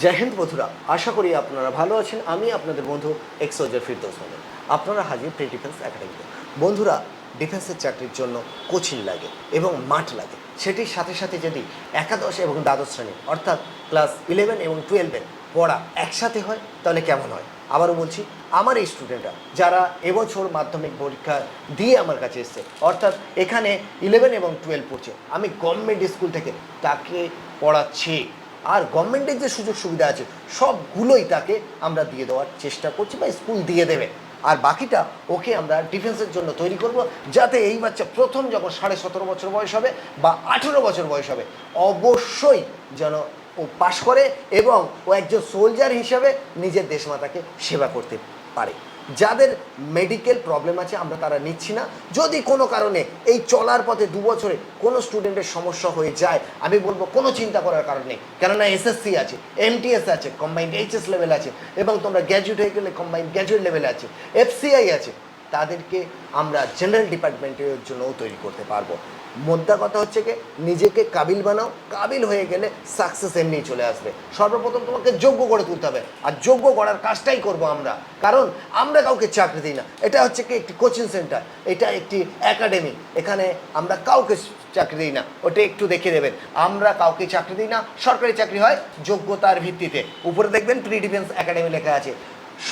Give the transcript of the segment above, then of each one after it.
জয় হিন্দ বন্ধুরা, আশা করি আপনারা ভালো আছেন। আমি আপনাদের বন্ধু এক্সোজার ফিরদৌস মোহাম্মদ আপনারা হাজির প্রি ডিফেন্স একাডেমিতে বন্ধুরা ডিফেন্সের চাকরির জন্য কোচিং লাগে এবং মাঠ লাগে। সেটির সাথে সাথে যদি একাদশ এবং দ্বাদশ শ্রেণি, অর্থাৎ ক্লাস ইলেভেন এবং টুয়েলভের পড়া একসাথে হয়, তাহলে কেমন হয়? আবারও বলছি, আমার এই স্টুডেন্টরা যারা এবছর মাধ্যমিক পরীক্ষা দিয়ে আমার কাছে এসছে, অর্থাৎ এখানে ইলেভেন এবং টুয়েলভ পড়ছে, আমি গভর্নমেন্ট স্কুল থেকে তাকে পড়াচ্ছি। আর গভর্নমেন্টের যে সুযোগ সুবিধা আছে, সবগুলোই তাকে আমরা দিয়ে দেওয়ার চেষ্টা করছি বা স্কুল দিয়ে দেবে। আর বাকিটা ওকে আমরা ডিফেন্সের জন্য তৈরি করব, যাতে এই বাচ্চা প্রথম যখন সাড়ে সতেরো বছর বয়স হবে বা আঠেরো বছর বয়স হবে, অবশ্যই যেন ও পাশ করে এবং ও একজন সোলজার হিসাবে নিজের দেশমাতাকে সেবা করতে পারে। যাদের মেডিকেল প্রবলেম আছে, আমরা তারা নিচ্ছি না। যদি কোনো কারণে এই চলার পথে দু বছরে কোনো স্টুডেন্টের সমস্যা হয়ে যায়, আমি বলব কোনো চিন্তা করার কারণ নেই। কেননা এসএসসি আছে এমটিএস আছে কম্বাইন্ড এইচএস লেভেল আছে, এবং তোমরা গ্র্যাজুয়েট হয়ে গেলে কম্বাইন্ড গ্র্যাজুয়েট লেভেল আছে এফসিআই আছে, তাদেরকে আমরা জেনারেল ডিপার্টমেন্টের জন্যও তৈরি করতে পারব। মোদ্দা কথা হচ্ছে কি, নিজেকে কাবিল বানাও, কাবিল হয়ে গেলে সাকসেস এমনি চলে আসবে। সর্বপ্রথম তোমাকে যোগ্য করে তুলতে হবে, আর যোগ্য করার কাজটাই করব আমরা। কারণ আমরা কাউকে চাকরি দিই না। এটা হচ্ছে কি, একটি কোচিং সেন্টার এটা একটি একাডেমি এখানে আমরা কাউকে চাকরি দিই না, ওটা একটু দেখে দেবেন আমরা কাউকে চাকরি দিই না, সরকারি চাকরি হয় যোগ্যতার ভিত্তিতে। উপরে দেখবেন প্রি ডিফেন্স একাডেমি লেখা আছে।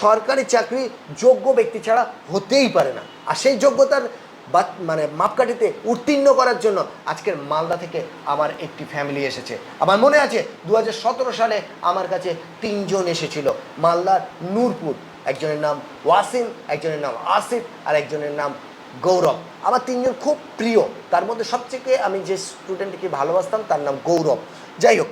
সরকারি চাকরি যোগ্য ব্যক্তি ছাড়া হতেই পারে না। আর সেই যোগ্যতার বা মানে মাপকাঠিতে উত্তীর্ণ করার জন্য আজকের মালদা থেকে আমার একটি ফ্যামিলি এসেছে। আমার মনে আছে দু হাজার সতেরো সালে আমার কাছে তিনজন এসেছিল। মালদার নূরপুর, একজনের নাম ওয়াসিম, একজনের নাম আসিফ, আর একজনের নাম গৌরব। আমার তিনজন খুব প্রিয়। তার মধ্যে সবথেকে আমি যে স্টুডেন্টকে ভালোবাসতাম, তার নাম গৌরব। যাই হোক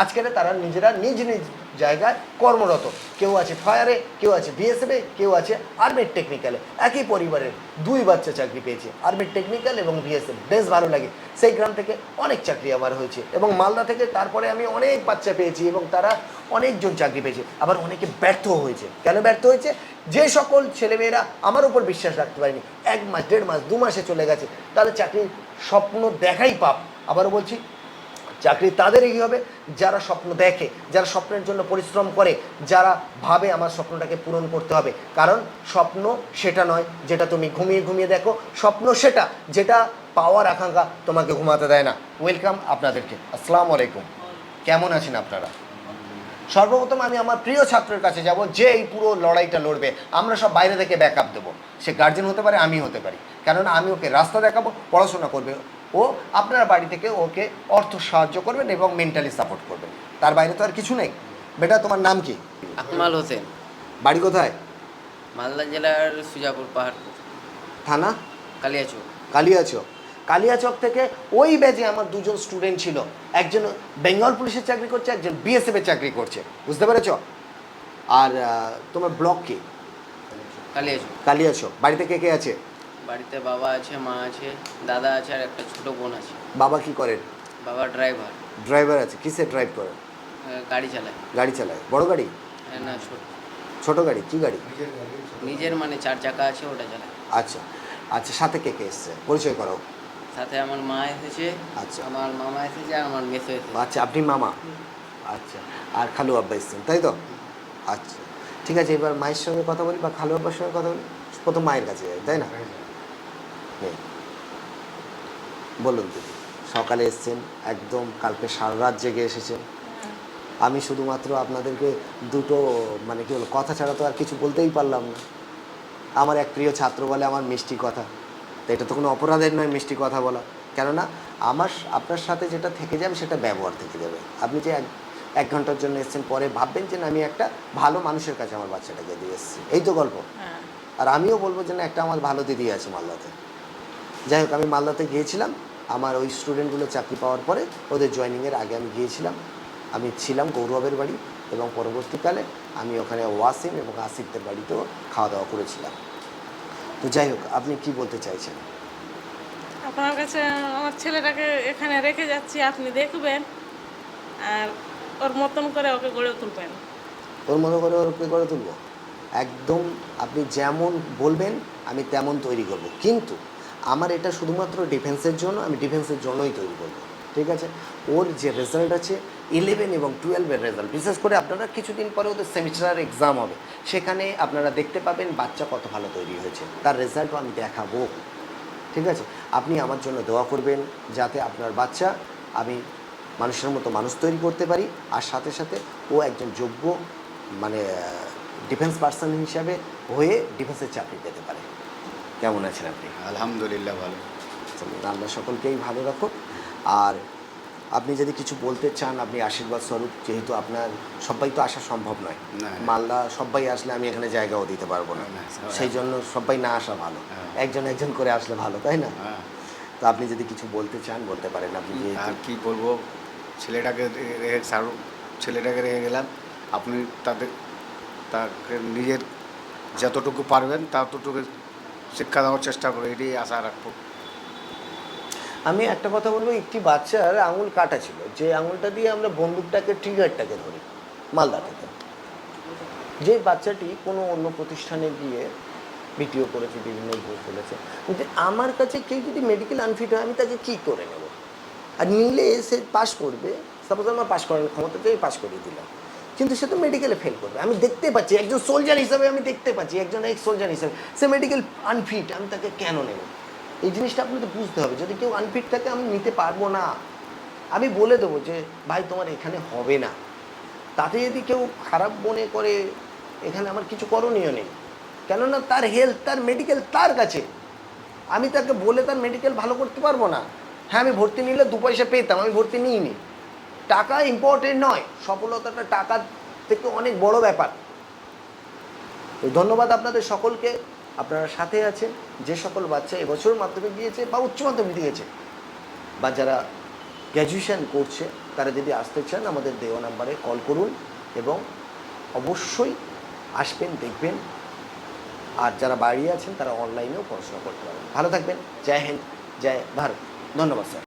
আজকের তারা নিজেরা নিজ নিজ জায়গায় কর্মরত। কেউ আছে ফায়ারে, কেউ আছে বিএসএফে কেউ আছে আর্মির টেকনিক্যালে একই পরিবারের দুই বাচ্চা চাকরি পেয়েছে আর্মির টেকনিক্যাল এবং বিএসএফ বেশ ভালো লাগে। সেই গ্রাম থেকে অনেক চাকরি আমার হয়েছে এবং মালদা থেকে তারপরে আমি অনেক বাচ্চা পেয়েছি এবং তারা অনেকজন চাকরি পেয়েছে। আবার অনেকে ব্যর্থ হয়েছে। কেন ব্যর্থ হয়েছে? যে সকল ছেলেমেয়েরা আমার উপর বিশ্বাস রাখতে পারেনি, এক মাস, দেড় মাস, দু মাসে চলে গেছে, তাদের চাকরির স্বপ্ন দেখাই পাপ। আবারও বলছি চাকরি তাদেরই কী হবে? যারা স্বপ্ন দেখে, যারা স্বপ্নের জন্য পরিশ্রম করে, যারা ভাবে আমার স্বপ্নটাকে পূরণ করতে হবে। কারণ স্বপ্ন সেটা নয়, যেটা তুমি ঘুমিয়ে ঘুমিয়ে দেখো। স্বপ্ন সেটা, যেটা পাওয়ার আকাঙ্ক্ষা তোমাকে ঘুমাতে দেয় না। ওয়েলকাম আপনাদেরকে। আসসালামু আলাইকুম। কেমন আছেন আপনারা? সর্বপ্রথম আমি আমার প্রিয় ছাত্রের কাছে যাব, যে এই পুরো লড়াইটা লড়বে। আমরা সব বাইরে থেকে ব্যাকআপ দেবো। সে গার্জেন হতে পারে আমি হতে পারি। কেননা আমি ওকে রাস্তা দেখাবো, পড়াশোনা করবে। ও আপনার বাড়ি থেকে ওকে অর্থ সাহায্য করবেন এবং মেন্টালি সাপোর্ট করবেন। তার বাইরে তো আর কিছু নেই। বেটা তোমার নাম কি? আকমাল হোসেন। বাড়ি কোথায়? মালদা জেলার সুজাপুর পাহাড় থানা? কালিয়াচক। কালিয়াচক। কালিয়াচক থেকে ওই ব্যাচে আমার দুজন স্টুডেন্ট ছিল। একজন বেঙ্গল পুলিশের চাকরি করছে একজন বিএসএফ এর চাকরি করছে। বুঝতে পেরেছ? আর তোমার ব্লক কি? কালিয়াচক। কালিয়াচক। বাড়িতে কে কে আছে? বাড়িতে বাবা আছে মা আছে দাদা আছে আর একটা ছোট বোন আছে। বাবা কি করেন বাবা ড্রাইভার। ড্রাইভার আছে কিসে ড্রাইভ করেন গাড়ি চালায়। গাড়ি চালায়। বড় গাড়ি? হ্যাঁ, না ছোট। ছোট গাড়ি কি গাড়ি? নিজের মানে চার চাকা আছে ওটা চালায়। আচ্ছা আচ্ছা সাথে কে কে এসছে? পরিচয় করাও সাথে আমার মা এসেছে আচ্ছা। আমার মামা এসেছে আর আমার মেসো এসেছে। আচ্ছা আপনি মামা? আচ্ছা আর খালু আব্বা এসছেন তাই তো? আচ্ছা ঠিক আছে এবার মায়ের সঙ্গে কথা বলি বা খালু আব্বার সঙ্গে কথা বলি? প্রথম মায়ের কাছে যাই তাই না? নেই। বলুন দিদি সকালে এসছেন একদম কালকে সারা রাত জেগে এসেছেন। আমি শুধুমাত্র আপনাদেরকে দুটো মানে কি বলব কথা ছাড়া তো আর কিছু বলতেই পারলাম না। আমার এক প্রিয় ছাত্র বলে আমার মিষ্টি কথা। তো এটা তো কোনো অপরাধের নয় মিষ্টি কথা বলা। কেননা আমার আপনার সাথে যেটা থেকে যাবে সেটা ব্যবহার থেকে যাবে। আপনি যে এক এক ঘণ্টার জন্য এসেছেন পরে ভাববেন যে না, আমি একটা ভালো মানুষের কাছে আমার বাচ্চাটাকে দিয়ে এসেছি। এই তো গল্প। আর আমিও বলব যে না একটা আমার ভালো দিদি আছে মালদাতে। যাই হোক আমি মালদাতে গিয়েছিলাম। আমার ওই স্টুডেন্টগুলো চাকরি পাওয়ার পরে ওদের জয়েনিংয়ের আগে আমি গিয়েছিলাম। আমি ছিলাম গৌরবের বাড়ি এবং পরবর্তীকালে আমি ওখানে ওয়াসিম এবং আসিফদের বাড়িতেও খাওয়া দাওয়া করেছিলাম। তো যাই হোক আপনি কি বলতে চাইছেন? আপনার কাছে আমার ছেলেটাকে এখানে রেখে যাচ্ছি আপনি দেখবেন আর ওর মতন করে ওকে গড়ে তুলবেন। ওর মনে করে ওরকে গড়ে তুলবো? একদম আপনি যেমন বলবেন আমি তেমন তৈরি করব। কিন্তু আমার এটা শুধুমাত্র ডিফেন্সের জন্য, আমি ডিফেন্সের জন্যই তৈরি করব, ঠিক আছে? ওর যে রেজাল্ট আছে ইলেভেন এবং টুয়েলভের রেজাল্ট বিশেষ করে আপনারা কিছুদিন পরে ওদের সেমিস্টার এক্সাম হবে, সেখানে আপনারা দেখতে পাবেন বাচ্চা কত ভালো তৈরি হয়েছে, তার রেজাল্টও আমি দেখাবো, ঠিক আছে? আপনি আমার জন্য দোয়া করবেন যাতে আপনার বাচ্চা আমি মানুষের মতো মানুষ তৈরি করতে পারি, আর সাথে সাথে ও একজন যোগ্য মানে ডিফেন্স পার্সন হিসাবে হয়ে ডিফেন্সের চাকরি পেতে পারে। কেমন আছেন আপনি? আলহামদুলিল্লাহ ভালো। আল্লাহ সকলকেই ভালো রাখো আর আপনি যদি কিছু বলতে চান আপনি আশীর্বাদ স্বরূপ যেহেতু আপনার সবাই তো আসা সম্ভব নয়। না। মালদা সবাই আসলে আমি এখানে জায়গাও দিতে পারব না। সেই জন্য সবাই না আসা ভালো। হ্যাঁ। একজন একজন করে আসলে ভালো তাই না? হ্যাঁ। তো আপনি যদি কিছু বলতে চান বলতে পারেন আপনি আর কি বলব? ছেলেটাকে রেখে সার ছেলেটাকে রেখে গেলাম। আপনি তাদের তাকে নিজের যতটুকু পারবেন ততটুকু শিক্ষা দেওয়ার চেষ্টা করে, এটাই আশা রাখব। আমি একটা কথা বলব, একটি বাচ্চার আঙুল কাটা ছিল, যে আঙুলটা দিয়ে আমরা বন্দুকটাকে ট্রিগারটাকে ধরি, মালদা থেকে। যে বাচ্চাটি কোনো অন্য প্রতিষ্ঠানে গিয়ে ভিডিও করেছে, বিভিন্ন বই ফেলেছে কিন্তু আমার কাছে কেউ যদি মেডিকেল আনফিট হয়, আমি তাকে কী করে নেব? আর নিলে সে পাশ করবে সাপোজ আমার পাশ করার ক্ষমতা চাই পাশ করিয়ে দিলাম। কিন্তু সে তো মেডিকেলে ফেল করবে। আমি দেখতে পাচ্ছি, একজন সোলজার হিসাবে আমি দেখতে পাচ্ছি, একজন এক সোলজার হিসাবে। সে মেডিকেল আনফিট আমি তাকে কেন নেব? এই জিনিসটা আপনাকে বুঝতে হবে। যদি কেউ আনফিট থাকে, আমি নিতে পারব না। আমি বলে দেবো যে, ভাই, তোমার এখানে হবে না। তাতে যদি কেউ খারাপ মনে করে, এখানে আমার কিছু করণীয় নেই। কেননা তার হেলথ তার মেডিকেল তার কাছে। আমি তাকে বলে তার মেডিকেল ভালো করতে পারব না। হ্যাঁ আমি ভর্তি নিলে দু পয়সা পেতাম, আমি ভর্তি নিইনি। টাকা ইম্পর্টেন্ট নয়, সফলতাটা টাকা থেকে অনেক বড় ব্যাপার। তো ধন্যবাদ আপনাদের সকলকে, আপনারা সাথে আছেন, যে সকল বাচ্চা এবছর মাধ্যমিক দিয়েছে বা উচ্চ মাধ্যমিক দিয়েছে, বা যারা গ্র্যাজুয়েশান করছে, তারা যদি আসতে চান, আমাদের দেওয়া নাম্বারে কল করুন এবং অবশ্যই আসবেন, দেখবেন। আর যারা বাড়ি আছেন, তারা অনলাইনেও পড়াশোনা করতে পারবেন ভালো থাকবেন। জয় হিন্দ, জয় ভারত। ধন্যবাদ, স্যার।